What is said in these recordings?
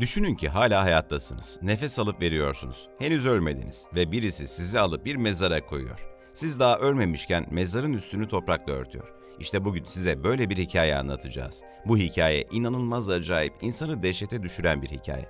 Düşünün ki hala hayattasınız. Nefes alıp veriyorsunuz. Henüz ölmediniz ve birisi sizi alıp bir mezara koyuyor. Siz daha ölmemişken mezarın üstünü toprakla örtüyor. İşte bugün size böyle bir hikaye anlatacağız. Bu hikaye inanılmaz acayip, insanı dehşete düşüren bir hikaye.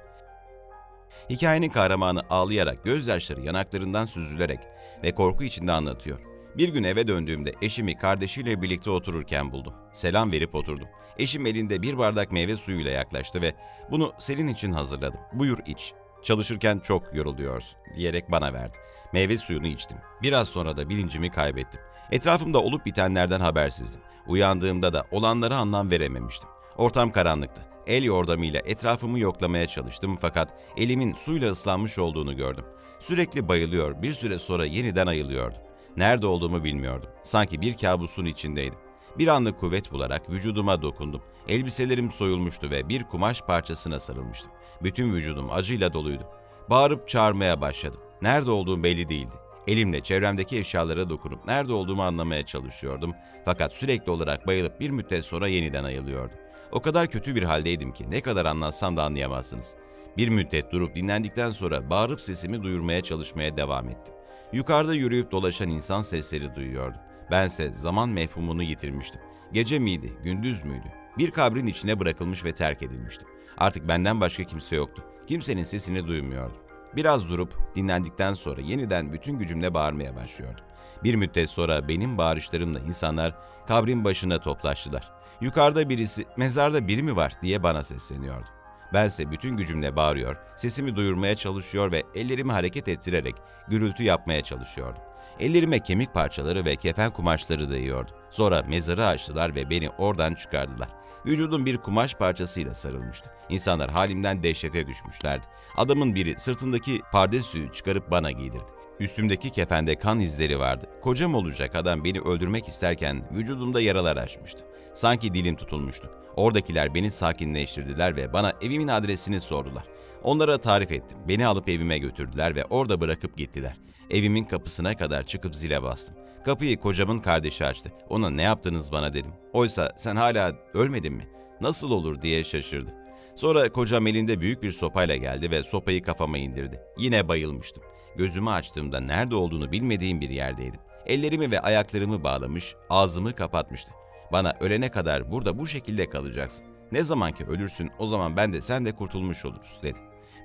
Hikayenin kahramanı ağlayarak, gözyaşları yanaklarından süzülerek ve korku içinde anlatıyor. Bir gün eve döndüğümde eşimi kardeşiyle birlikte otururken buldum. Selam verip oturdum. Eşim elinde bir bardak meyve suyuyla yaklaştı ve bunu senin için hazırladım. Buyur iç. Çalışırken çok yoruluyorsun diyerek bana verdi. Meyve suyunu içtim. Biraz sonra da bilincimi kaybettim. Etrafımda olup bitenlerden habersizdim. Uyandığımda da olanlara anlam verememiştim. Ortam karanlıktı. El yordamıyla etrafımı yoklamaya çalıştım fakat elimin suyla ıslanmış olduğunu gördüm. Sürekli bayılıyor, bir süre sonra yeniden ayılıyordum. Nerede olduğumu bilmiyordum. Sanki bir kabusun içindeydim. Bir anlık kuvvet bularak vücuduma dokundum. Elbiselerim soyulmuştu ve bir kumaş parçasına sarılmıştım. Bütün vücudum acıyla doluydu. Bağırıp çağırmaya başladım. Nerede olduğum belli değildi. Elimle çevremdeki eşyalara dokunup nerede olduğumu anlamaya çalışıyordum. Fakat sürekli olarak bayılıp bir müddet sonra yeniden ayılıyordum. O kadar kötü bir haldeydim ki ne kadar anlatsam da anlayamazsınız. Bir müddet durup dinlendikten sonra bağırıp sesimi duyurmaya çalışmaya devam ettim. Yukarıda yürüyüp dolaşan insan sesleri duyuyordum. Bense zaman mefhumunu yitirmiştim. Gece miydi, gündüz müydü? Bir kabrin içine bırakılmış ve terk edilmiştim. Artık benden başka kimse yoktu. Kimsenin sesini duymuyordum. Biraz durup dinlendikten sonra yeniden bütün gücümle bağırmaya başlıyordum. Bir müddet sonra benim bağırışlarımla insanlar kabrin başına toplaştılar. Yukarıda birisi, mezarda biri mi var diye bana sesleniyordu. Bense bütün gücümle bağırıyor, sesimi duyurmaya çalışıyor ve ellerimi hareket ettirerek gürültü yapmaya çalışıyordum. Ellerime kemik parçaları ve kefen kumaşları değiyordu. Sonra mezarı açtılar ve beni oradan çıkardılar. Vücudum bir kumaş parçasıyla sarılmıştı. İnsanlar halimden dehşete düşmüşlerdi. Adamın biri sırtındaki pardesüyü çıkarıp bana giydirdi. Üstümdeki kefende kan izleri vardı. Kocam olacak adam beni öldürmek isterken vücudumda yaralar açmıştı. Sanki dilim tutulmuştu. Oradakiler beni sakinleştirdiler ve bana evimin adresini sordular. Onlara tarif ettim. Beni alıp evime götürdüler ve orada bırakıp gittiler. Evimin kapısına kadar çıkıp zile bastım. Kapıyı kocamın kardeşi açtı. Ona ne yaptınız bana dedim. Oysa sen hala ölmedin mi? Nasıl olur diye şaşırdı. Sonra kocam elinde büyük bir sopayla geldi ve sopayı kafama indirdi. Yine bayılmıştım. Gözümü açtığımda nerede olduğunu bilmediğim bir yerdeydim. Ellerimi ve ayaklarımı bağlamış, ağzımı kapatmıştı. Bana ölene kadar burada bu şekilde kalacaksın. Ne zaman ki ölürsün o zaman ben de sen de kurtulmuş oluruz dedi.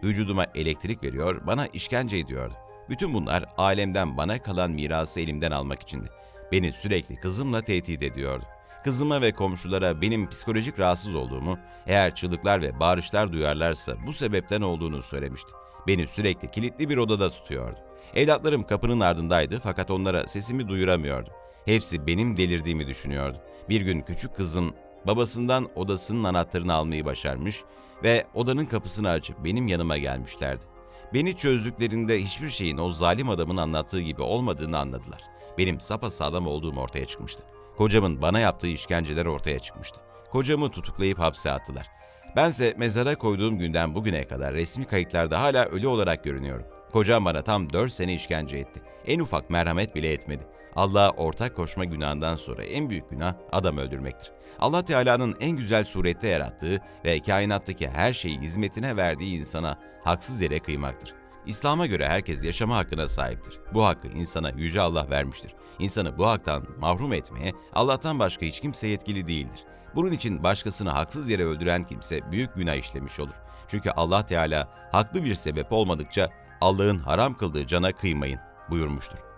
Vücuduma elektrik veriyor, bana işkence ediyordu. Bütün bunlar alemden bana kalan mirası elimden almak içindi. Beni sürekli kızımla tehdit ediyordu. Kızıma ve komşulara benim psikolojik rahatsız olduğumu, eğer çığlıklar ve bağırışlar duyarlarsa bu sebepten olduğunu söylemişti. Beni sürekli kilitli bir odada tutuyordu. Evlatlarım kapının ardındaydı fakat onlara sesimi duyuramıyordum. Hepsi benim delirdiğimi düşünüyordu. Bir gün küçük kızım babasından odasının anahtarını almayı başarmış ve odanın kapısını açıp benim yanıma gelmişlerdi. Beni çözdüklerinde hiçbir şeyin o zalim adamın anlattığı gibi olmadığını anladılar. Benim sapasağlam olduğum ortaya çıkmıştı. Kocamın bana yaptığı işkenceler ortaya çıkmıştı. Kocamı tutuklayıp hapse attılar. Bense mezara koyduğum günden bugüne kadar resmi kayıtlarda hala ölü olarak görünüyorum. Kocam bana tam 4 sene işkence etti. En ufak merhamet bile etmedi. Allah'a ortak koşma günahından sonra en büyük günah adam öldürmektir. Allah Teala'nın en güzel surette yarattığı ve kainattaki her şeyi hizmetine verdiği insana haksız yere kıymaktır. İslam'a göre herkes yaşama hakkına sahiptir. Bu hakkı insana Yüce Allah vermiştir. İnsanı bu haktan mahrum etmeye Allah'tan başka hiç kimse yetkili değildir. Bunun için başkasını haksız yere öldüren kimse büyük günah işlemiş olur. Çünkü Allah Teala haklı bir sebep olmadıkça Allah'ın haram kıldığı cana kıymayın buyurmuştur.